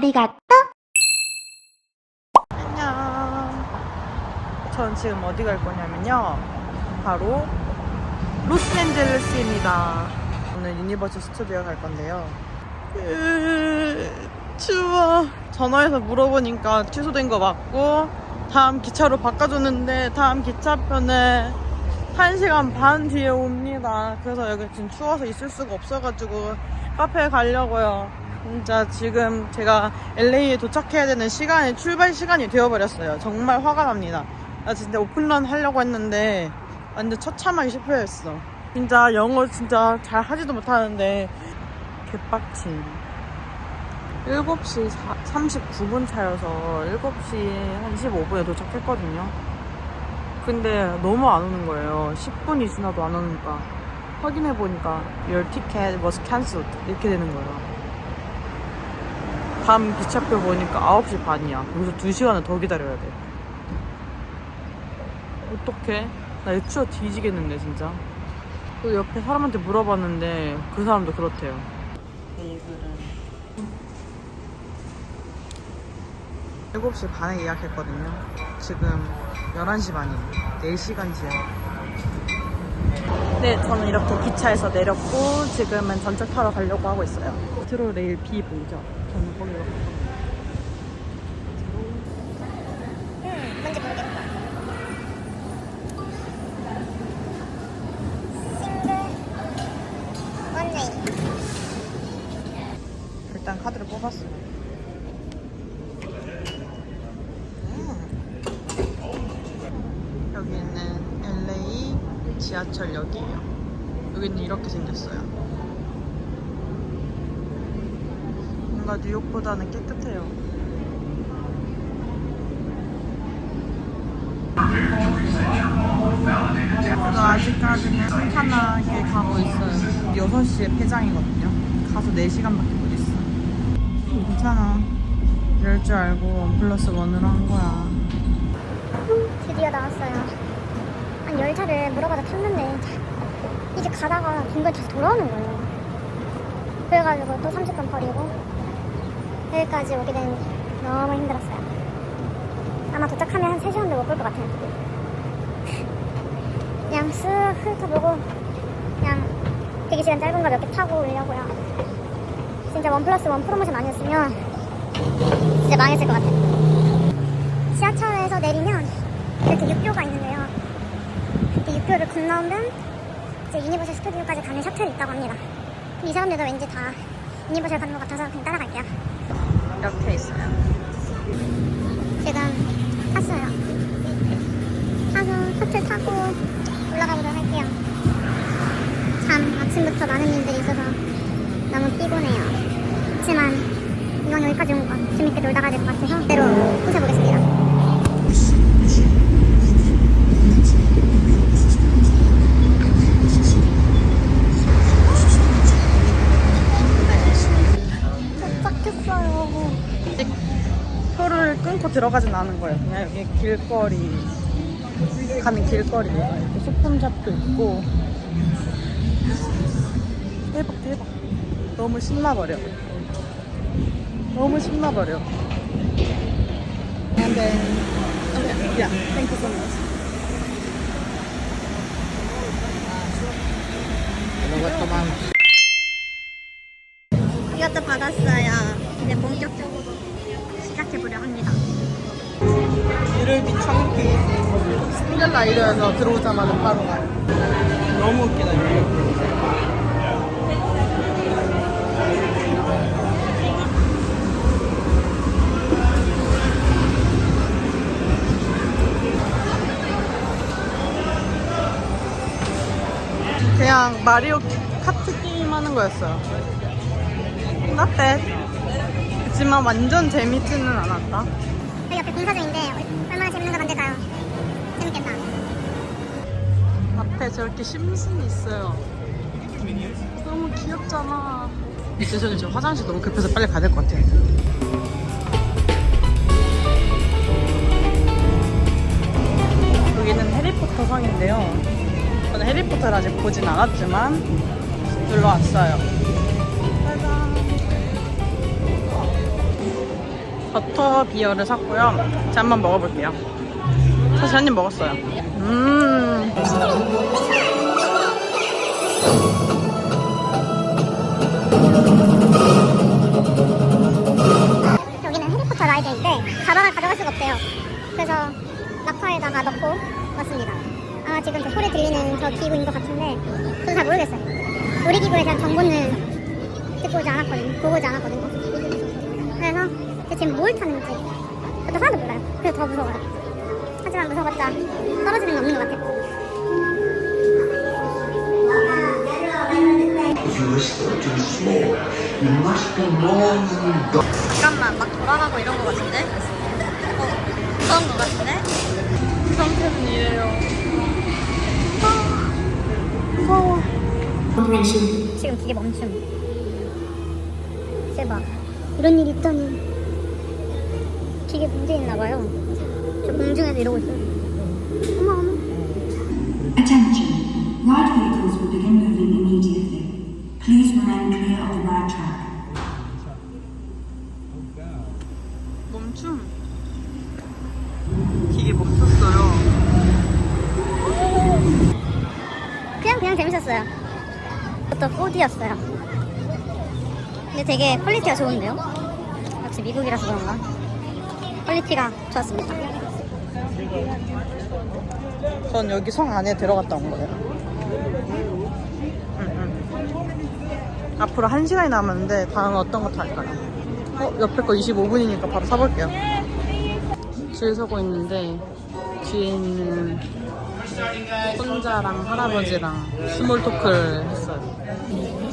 아리가또. 안녕. 전 지금 어디 갈 거냐면요. 바로 로스앤젤레스입니다. 오늘 유니버셜 스튜디오 갈 건데요. 으, 추워. 전화해서 물어보니까 취소된 거 맞고 다음 기차로 바꿔줬는데 다음 기차표는 1시간 반 뒤에 옵니다. 그래서 여기 지금 추워서 있을 수가 없어가지고 카페에 가려고요. 진짜 지금 제가 LA에 도착해야 되는 시간이 출발 시간이 되어버렸어요. 정말 화가 납니다. 나 진짜 오픈런 하려고 했는데 완전 처참하게 실패했어. 진짜 영어 진짜 잘 하지도 못하는데 개빡침. 7시 39분 차여서 7시 한 15분에 도착했거든요. 근데 너무 안 오는 거예요. 10분이 지나도 안 오니까. 확인해 보니까 Your ticket was cancelled 이렇게 되는 거예요. 다음 기차표 보니까 9시 반이야. 여기서 2시간을 더 기다려야 돼. 어떡해? 나 애추어 뒤지겠는데 진짜. 그 옆에 사람한테 물어봤는데 그 사람도 그렇대요. 베이글은 7시 반에 예약했거든요. 지금 11시 반이에요. 4시간 지연. 네, 저는 이렇게 기차에서 내렸고 지금은 전철 타러 가려고 하고 있어요. 트로 레일 B 보이죠? 저는 거기로 갈 겁니다. 음, 뭔지 모르겠다. 싱글 원웨이. 일단 카드를 뽑았어요. 음. 여기는 LA 지하철역이에요. 여기는 이렇게 생겼어요. 뭔가 뉴욕보다는 깨끗해요. 그래서 아직까지는 편하게 가고 있어요. 6시에 폐장이거든요. 가서 4시간밖에 못 있어. 괜찮아. 이럴 줄 알고 원 플러스 원으로 한 거야. 드디어 나왔어요. 한 열차를 물어봐서 탔는데 이제 가다가 중간에 다시 돌아오는 거예요. 그래가지고 또 30분 버리고 여기까지 오게 되니 너무 힘들었어요. 아마 도착하면 한 3시간도 못 볼 것 같아요. 그냥 쓱 훑어보고 그냥 대기시간 짧은 거 몇 개 타고 오려고요. 진짜 원 플러스 원 프로모션 아니었으면 진짜 망했을 것 같아요. 지하철에서 내리면 이렇게 육교가 있는데요. 육교를 건너면 이제 유니버셜 스튜디오까지 가는 셔틀이 있다고 합니다. 이 사람들도 왠지 다 유니버셜 가는 것 같아서 그냥 따라갈게요. 이렇게 있어요. 지금 탔어요. 타서 셔틀 타고 올라가 보도록 할게요. 참 아침부터 많은 일들이 있어서 너무 피곤해요. 하지만 이건 여기까지 온 건 재밌게 놀다 가야 될것 같아서 그대로 부셔보겠습니다. 들어가진 않은 거예요. 그냥 여기 길거리 가는 길거리에 이렇게 소품샵도 있고 대박 대박 너무 신나버려 너무 신나버려 And then okay, yeah, thank you so much. 이것도 받았어요. 이제 본격 이름이 참기 신데렐라 이래서 들어오자마자 바로 가요. 너무 웃기다 그냥 마리오 카트 게임 하는 거였어요. Not bad. 그렇지만 완전 재밌지는 않았다. 여기 옆에 공사 중인데 얼마나 재밌는 거 만들까요? 재밌겠다. 앞에 저렇게 심슨이 있어요. 너무 귀엽잖아. 저는 지금 화장실 너무 급해서 빨리 가야 될 것 같아요. 여기는 해리포터 성인데요. 저는 해리포터를 아직 보진 않았지만 놀러 왔어요. 짜잔. 버터 비어를 샀고요. 제가 한번 먹어볼게요. 사실 한 입 먹었어요. 음. 여기는 해리포터 라이드인데 가방을 가져갈 수가 없대요. 그래서 락커에다가 넣고 왔습니다. 아마 지금 저 소리 들리는 저 기구인 것 같은데 저도 잘 모르겠어요. 놀이기구에 대한 정보는 듣고 오지 않았거든요. 보고 오지 않았거든요. 그래서 대체 뭘 타는지 저도 하나도 몰라요. 그래서 더 무서워요. 하지만 무서웠자 떨어지는 건 없는 것 gone. 잠깐만 막 돌아가고 이런 것 같은데? 어, 그런 것 같은데? 상태는 이래요. 아, 무서워. 지금 기계 멈춤. 대박. 이런 일이 있다니. 기계 문제 있나 봐요. 저 공중에서 이러고 있어요. 어머 어머. Attention! Ride vehicles will begin moving immediately. Please remain clear of the ride track. 멈춤. 기계 멈췄어요. 그냥 그냥 재밌었어요. 또 4D였어요. 근데 되게 퀄리티가 좋은데요? 역시 미국이라서 그런가? 퀄리티가 좋았습니다. 전 여기 성 안에 들어갔다 온 거예요. 앞으로 1시간이 남았는데 다음은 어떤 거 탈까요? 어, 옆에 거 25분이니까 바로 사볼게요. 줄 서고 있는데 뒤에 있는 손자랑 할아버지랑 스몰 토크를 했어요.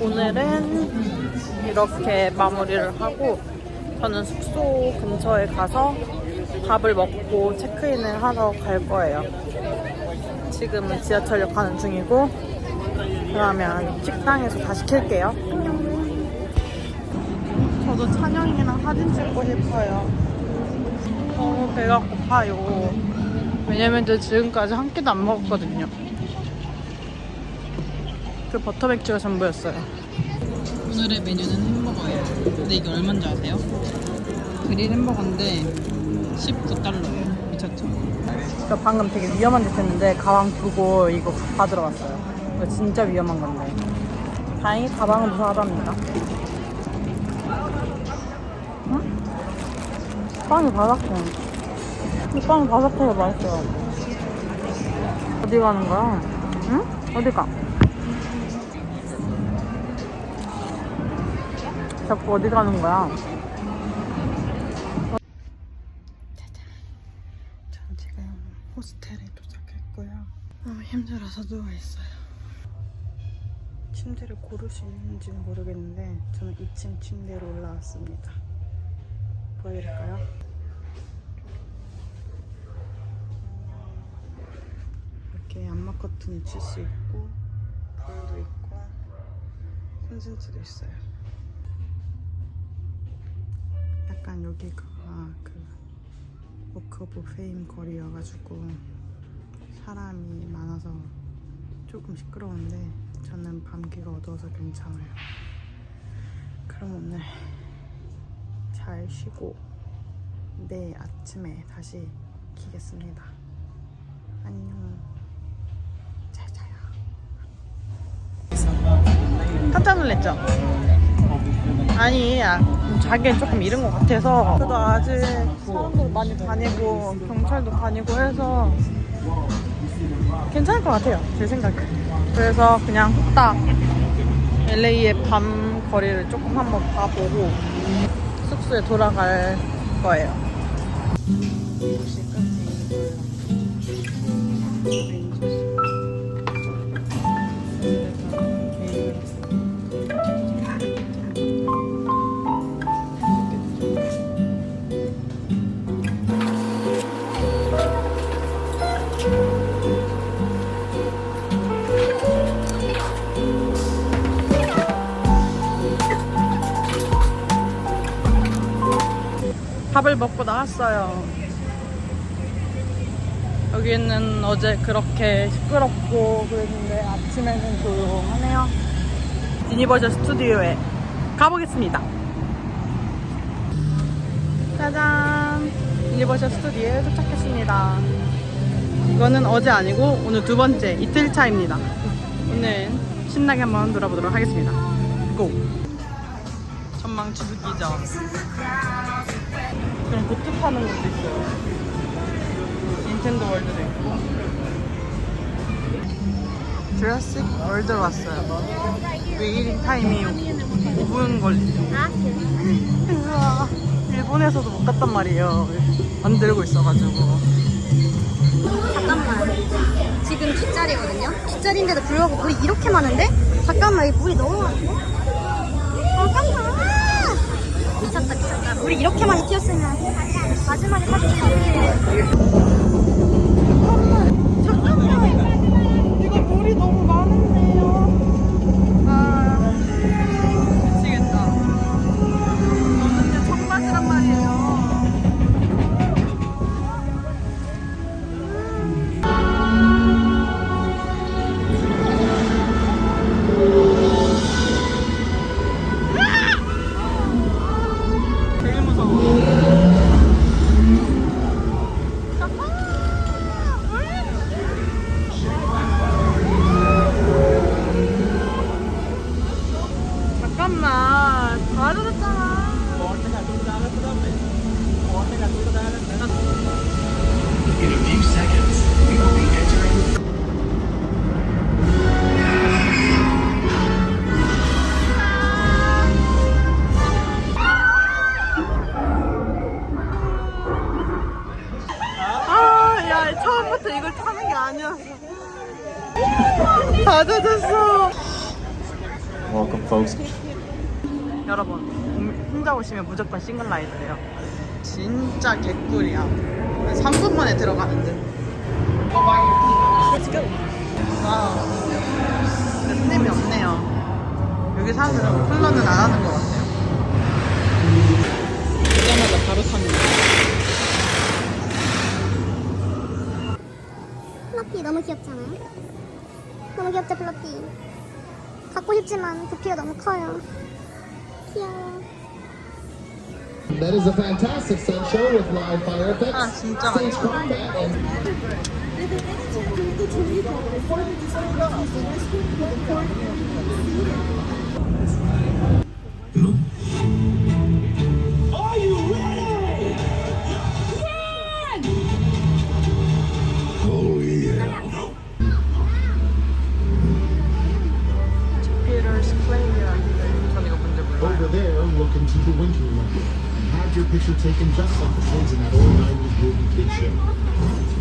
오늘은 이렇게 마무리를 하고 저는 숙소 근처에 가서 밥을 먹고 체크인을 하러 갈 거예요. 지금은 지하철역 가는 중이고 그러면 식당에서 다시 킬게요. 저도 찬영이랑 사진 찍고 싶어요. 너무 배가 고파요. 왜냐면 저 지금까지 한 끼도 안 먹었거든요. 그 버터 맥주가 전부였어요. 오늘의 메뉴는 햄버거예요. 근데 이게 얼마인지 아세요? 그릴 햄버거인데 19달러예요. 미쳤죠? 저 방금 되게 위험한 짓 했는데 가방 두고 이거 받으러 왔어요. 이거 진짜 위험한 건데. 다행히 가방은 무사하답니다. 응? 빵이 바삭해. 이 빵이 바삭해서 맛있어요. 어디 가는 거야? 응? 어디 가? 자꾸 어디 가는 거야? 전 지금 호스텔에 도착했고요. 너무 힘들어서 누워있어요. 침대를 고를 수 있는지는 모르겠는데 저는 2층 침대로 올라왔습니다. 보여드릴까요? 이렇게 암막 커튼을 칠 수 있고 불도 있고 콘센트도 있어요. 약간 여기가 그 워크 오브 페임 거리여가지고 사람이 많아서 조금 시끄러운데 저는 밤기가 어두워서 괜찮아요. 그럼 오늘 잘 쉬고 내일 아침에 다시 키겠습니다. 안녕. 잘 자요. 깜짝 놀랐죠? 아니, 아, 자기 조금 이른 것 같아서. 그래도 아직 사람들 많이 다니고, 경찰도 다니고 해서 괜찮을 것 같아요. 제 생각에. 그래서 그냥 딱 LA의 밤 거리를 조금 한번 봐보고 숙소에 돌아갈 거예요. 밥을 먹고 나왔어요. 여기는 어제 그렇게 시끄럽고 그랬는데 아침에는 조용하네요. 유니버셜 스튜디오에 가보겠습니다. 짜잔! 유니버셜 스튜디오에 도착했습니다. 이거는 어제 아니고 오늘 두 번째 이틀 차입니다. 오늘 신나게 한번 놀아보도록 하겠습니다. 고! 전망 지두기죠. 그럼 보트 타는 곳도 있어요. 닌텐도 월드도 있고. 주라식 월드로 왔어요. 웨이팅 타임이 5분 걸리죠. 아. 우와, 일본에서도 못 갔단 말이에요. 만들고 있어가지고. 잠깐만. 지금 뒷자리거든요? 뒷자리인데도 불구하고 물이 이렇게 많은데? 잠깐만, 이 물이 너무 많은데? 잠깐만! 미쳤다, 미쳤다. 물이 이렇게 많이 튀었으면 마지막에 타주세요. 잠깐만! 이거 물이 너무 많은데 오시면 무조건 싱글 라이드래요 진짜 개꿀이야 3분 만에 들어가는데 Let's go 와우 근데 스냅이 없네요 여기 사람들은 플러는 안 하는 것 같아요 오자마자 바로 탑니다 플러피 너무 귀엽잖아요? 너무 귀엽죠, 플러피? 갖고 싶지만 부피가 너무 커요. 귀여워. That is a fantastic stunt show with live fire effects, ah, stage combat, and...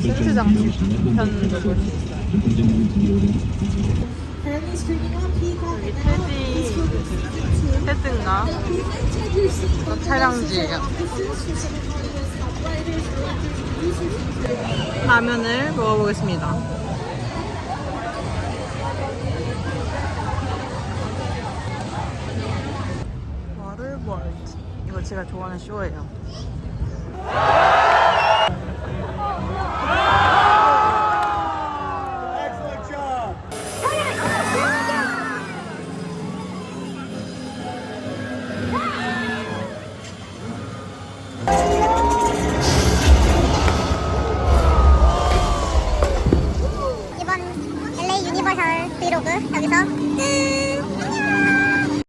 시트장 뒤편도 볼수 있어요 여기 테디 테드인가? 촬영지예요 라면을 먹어보겠습니다. 이거 제가 좋아하는 쇼예요.